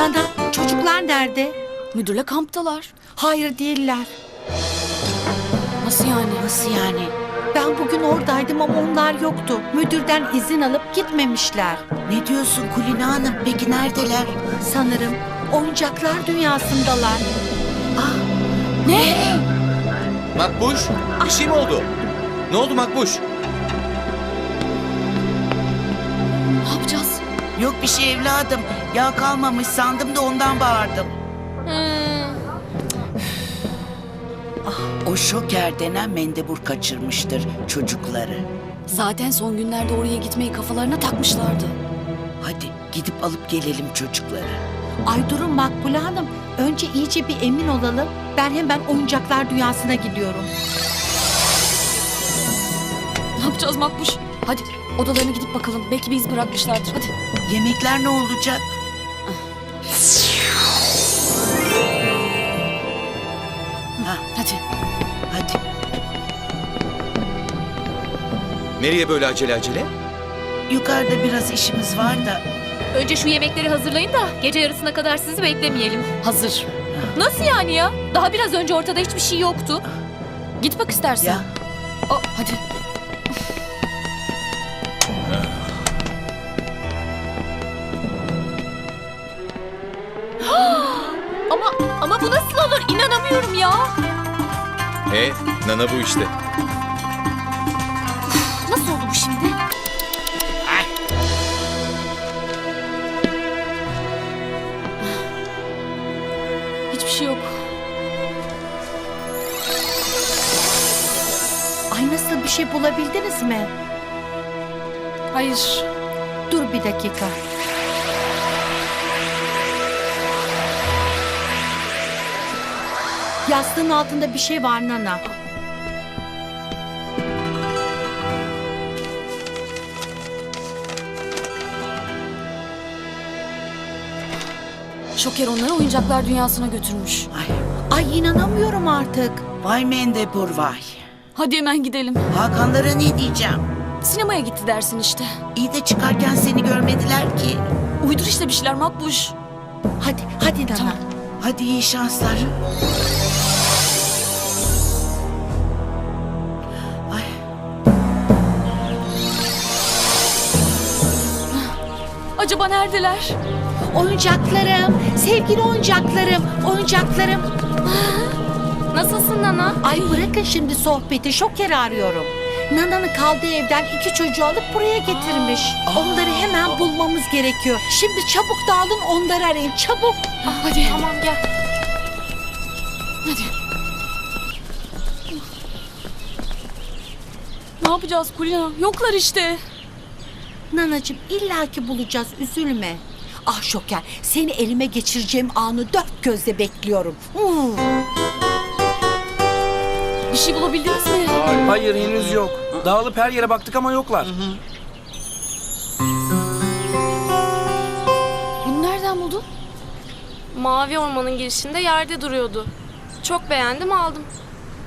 Nana çocuklar nerede? Müdürle kamptalar. Hayır değiller. Nasıl yani? Nasıl yani? Ben bugün oradaydım ama onlar yoktu. Müdürden izin alıp gitmemişler. Ne diyorsun Kulina Hanım? Peki neredeler? Sanırım oyuncaklar dünyasındalar. Ne? Makbuş, bir şey mi oldu? Ne oldu Makbuş? Ne yapacağız? Yok bir şey evladım. Yağ kalmamış sandım da ondan bağırdım. O şoker denen mendebur kaçırmıştır çocukları. Zaten son günlerde oraya gitmeyi kafalarına takmışlardı. Hadi gidip alıp gelelim çocukları. Ay durun Makbule Hanım. Önce iyice bir emin olalım. Ben hemen oyuncaklar dünyasına gidiyorum. Ne yapacağız Makbuş? Hadi odalarına gidip bakalım. Belki bir iz bırakmışlardır. Hadi. Yemekler ne olacak? Hadi. Hadi. Nereye böyle acele acele? Yukarıda biraz işimiz var da. Önce şu yemekleri hazırlayın da gece yarısına kadar sizi beklemeyelim. Hazır. Nasıl yani ya? Daha biraz önce ortada hiçbir şey yoktu. Git bak istersen. Ya Aa, hadi. Ama bu nasıl olur? İnanamıyorum ya. E, Nana bu işte. Nasıl oldu bu şimdi? Hiçbir şey yok. Ay nasıl bir şey bulabildiniz mi? Hayır. Dur bir dakika. Yastığın altında bir şey var Nana. Şoker onları oyuncaklar dünyasına götürmüş. ay Ay inanamıyorum artık. vay mendebur vay. Hadi hemen gidelim. Hakanlara ne diyeceğim? Sinemaya gitti dersin işte. İyi de çıkarken seni görmediler ki. Uydur işte bir şeyler Makbuş. Hadi, hadi Nana. Hadi iyi şanslar. Acaba neredeler? Oyuncaklarım, sevgili oyuncaklarım, oyuncaklarım. Nasılsın Nana? Ay bırakın şimdi sohbeti, şokeri arıyorum. Nana'nın kaldığı evden iki çocuğu alıp buraya getirmiş. Onları hemen bulmamız gerekiyor. Şimdi çabuk dağılın onları arayın, çabuk. Hadi. Tamam gel. Hadi. Ne yapacağız Kulina? Yoklar işte. Nanacığım illaki bulacağız, üzülme. Ah şoker, seni elime geçireceğim anı dört gözle bekliyorum. Hmm. Bir şey bulabildiniz mi? Hayır henüz yok. Dağılıp her yere baktık ama yoklar. Bunu nereden buldun? Mavi ormanın girişinde yerde duruyordu. Çok beğendim aldım.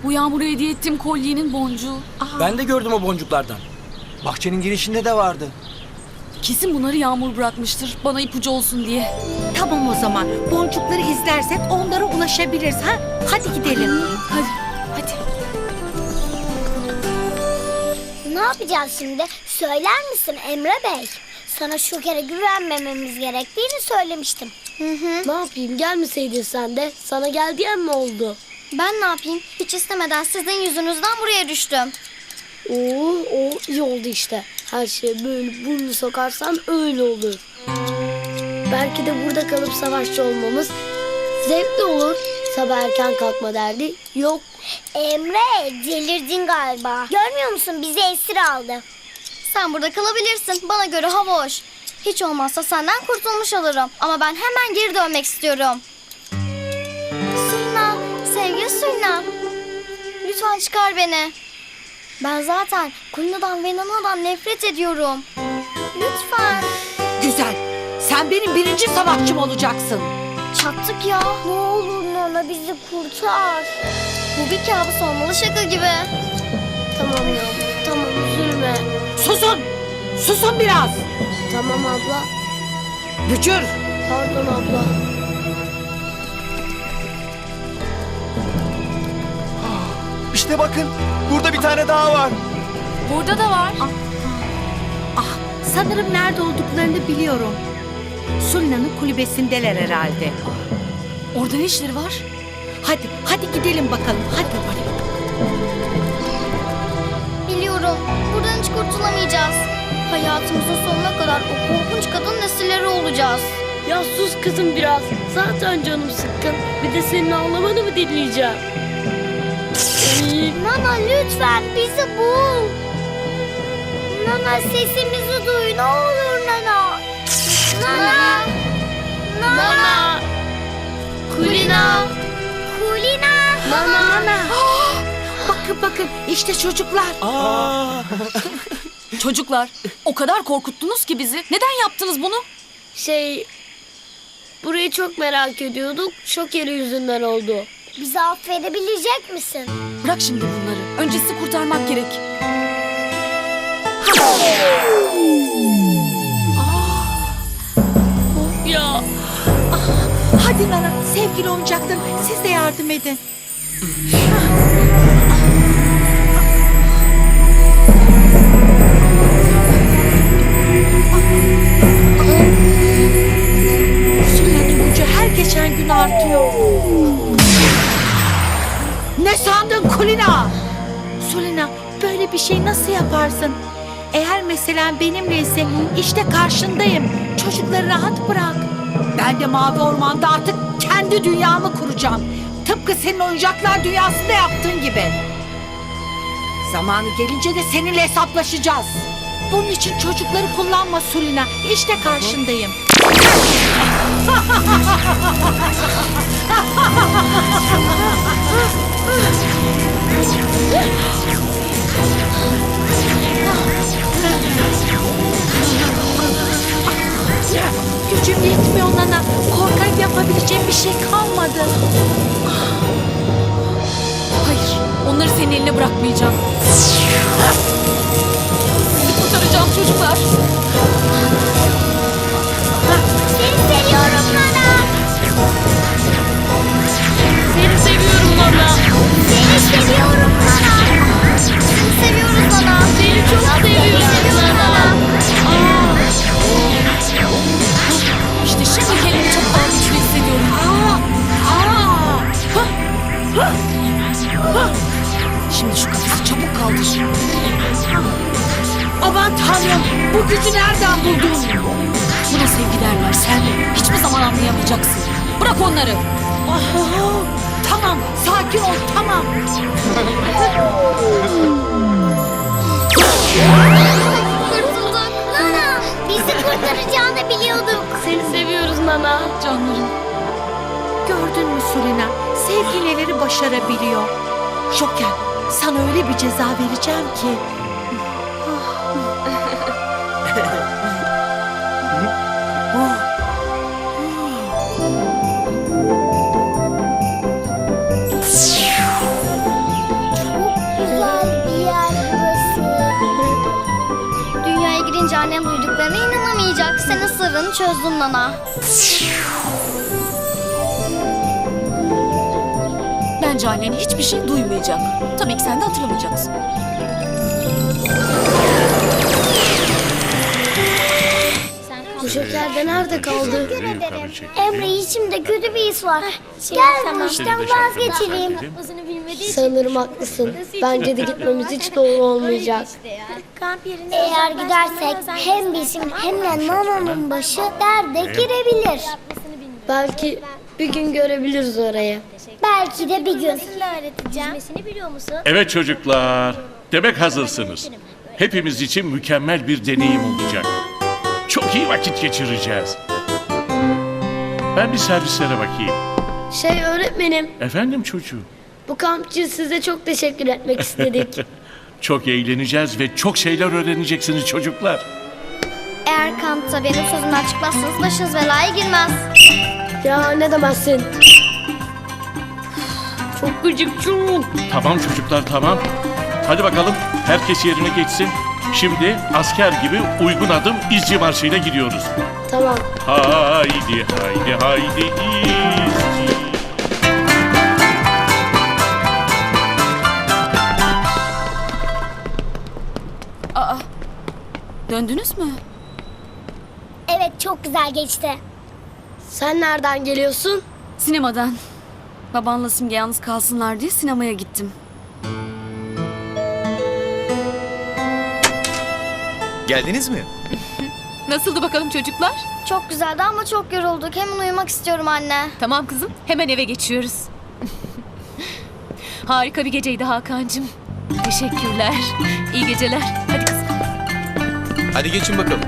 Bu Yağmur'a hediye ettiğim kolyenin boncuğu. Ben de gördüm o boncuklardan. Bahçenin girişinde de vardı. Kesin bunları Yağmur bırakmıştır. Bana ipucu olsun diye. Tamam o zaman, boncukları izlersek onlara ulaşabiliriz ha? Hadi gidelim. Hadi. Hadi. Ne yapacağız şimdi? Söyler misin Emre Bey? Sana şu kere güvenmememiz gerektiğini söylemiştim. Hı hı. Ne yapayım gelmeseydin sen de sana gel diyen mi oldu? Ben ne yapayım? Hiç istemeden sizin yüzünüzden buraya düştüm. Oo, o iyi oldu işte. Her şeye böyle burnunu sokarsan öyle olur. Belki de burada kalıp savaşçı olmamız zevkli olur. Sabah erken kalkma derdi yok. Emre delirdin galiba. Görmüyor musun bizi esir aldı. Sen burada kalabilirsin. Bana göre hava hoş. Hiç olmazsa senden kurtulmuş olurum. Ama ben hemen geri dönmek istiyorum. Sürna, sevgili Sürna. Lütfen çıkar beni. Ben zaten Kulina'dan ve Nana'dan nefret ediyorum. Lütfen. Güzel, sen benim birinci savaşçım olacaksın. Çattık ya. Ne olur Nana bizi kurtar. Bu bir kabus olmalı şaka gibi. Tamam ya tamam üzülme. Susun, susun biraz. Tamam abla. Bücür. Pardon abla. İşte bakın burada bir tane daha var. Burada da var. Ah sanırım nerede olduklarını biliyorum. Sulina'nın kulübesindeler herhalde. Orada ne işleri var? Hadi hadi gidelim bakalım hadi. Biliyorum. Buradan hiç kurtulamayacağız. Hayatımızın sonuna kadar o korkunç kadın nesilleri olacağız. Ya sus kızım biraz. Zaten canım sıkkın. Bir de senin ağlamanı mı dinleyeceğim? Nana lütfen bizi bul. Nana sesimizi duy ne olur Nana. Nana. Nana. Kulina. Kulina. Nana. Ana. bakın bakın işte çocuklar. Çocuklar o kadar korkuttunuz ki bizi. Neden yaptınız bunu? Şey... Burayı çok merak ediyorduk. Şokeri yüzünden oldu. Bizi affedebilecek misin? Bırak şimdi bunları. Önce sizi kurtarmak gerek. Ya Hadi Nana sevgili oyuncaklarım siz de yardım edin. Yaparsın? Eğer mesela benimle ise işte karşındayım. Çocukları rahat bırak. Ben de Mavi Orman'da artık kendi dünyamı kuracağım. Tıpkı senin oyuncaklar dünyasında yaptığın gibi. Zamanı gelince de seninle hesaplaşacağız. Bunun için çocukları kullanma Sulina. İşte karşındayım. kurtaracağım çocuklar. Seni seviyorum Nana. seni seviyorum Nana. Seni seviyorum gücü nereden buldun? Buna sevgi derler sen. Hiçbir zaman anlayamayacaksın. Bırak onları. Ah, tamam sakin ol tamam. Kurtulduk. Nana bizi kurtaracağını biliyorduk. Seni seviyoruz Nana. Canlarım. Gördün mü Sulina? Sevgi neleri başarabiliyor. Şoker sana öyle bir ceza vereceğim ki. Sırrını çözdüm Nana. Bence annen hiçbir şey duymayacak. Tabii ki sen de hatırlamayacaksın. Şeker de nerede kaldı? Emre içimde kötü bir his var. Gel bu işten vazgeçelim. Sanırım haklısın. Bence de gitmemiz hiç doğru olmayacak. Eğer gidersek hem bizim hem de Nana'nın başı derde girebilir. Belki bir gün görebiliriz orayı. Belki de bir gün. öğreteceğim. biliyor musun? Evet çocuklar. Demek hazırsınız. Hepimiz için mükemmel bir deneyim olacak. Çok iyi vakit geçireceğiz. Ben bir servislere bakayım. Şey öğretmenim, Efendim çocuğum. bu kamp için size çok teşekkür etmek istedik. Çok eğleneceğiz ve çok şeyler öğreneceksiniz çocuklar. Eğer kampta benim sözümden çıkmazsanız başınız belaya girmez. ya ne demezsin. Çok gıcık çok. Tamam çocuklar tamam. Hadi bakalım herkes yerine geçsin. Şimdi asker gibi uygun adım izci marşıyla gidiyoruz. Tamam. Haydi haydi haydi izci. Döndünüz mü? Evet çok güzel geçti. Sen nereden geliyorsun? Sinemadan. Babanla Simge yalnız kalsınlar diye sinemaya gittim. Geldiniz mi? Nasıldı bakalım çocuklar? Çok güzeldi ama çok yorulduk. Hemen uyumak istiyorum anne. Tamam kızım hemen eve geçiyoruz. Harika bir geceydi Hakan'cığım. Teşekkürler. İyi geceler. Hadi kızım. Hadi geçin bakalım.